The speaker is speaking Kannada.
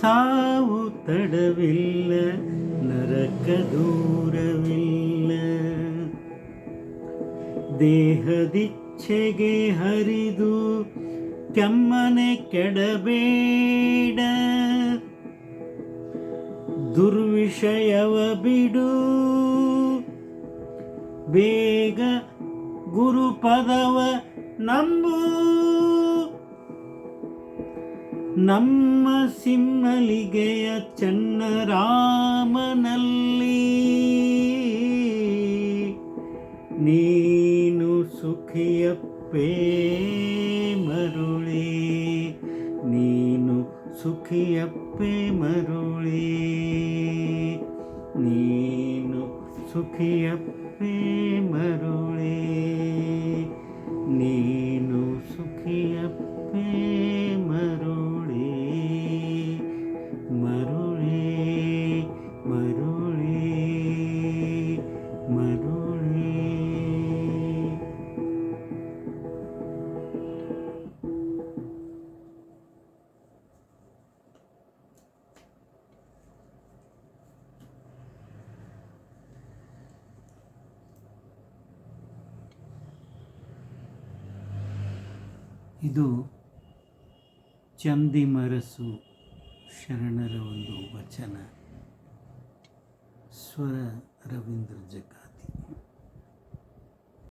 ಸಾವು ತಡವಿಲ್ಲ ನರಕ ದೂರವಿಲ್ಲ. ದೇಹದಿಚ್ಛೆಗೆ ಹರಿದು ಕೆಮ್ಮನೆ ಕೆಡಬೇಡ. ದುರ್ವಿಷಯವ ಬಿಡು. ಬೇಗ ಗುರುಪದವ ನಂಬು. ನಮ್ಮ ಸಿಮ್ಮಲಿಗೆಯ ಚನ್ನರಾಮನಲ್ಲಿ ನೀನು ಸುಖಿಯಪ್ಪೇ ಮರುಳಿ ನೀನು ಸುಖಿಯಪ್ಪೇ ಮರುಳಿ ನೀನು ಸುಖಿಯಪ್ಪೇ ಮರುಳಿ ನೀನು ಇದು ಚಂದಿಮರಸು ಶರಣರ ಒಂದು ವಚನ. ಸ್ವರ ರವೀಂದ್ರ ಜಗ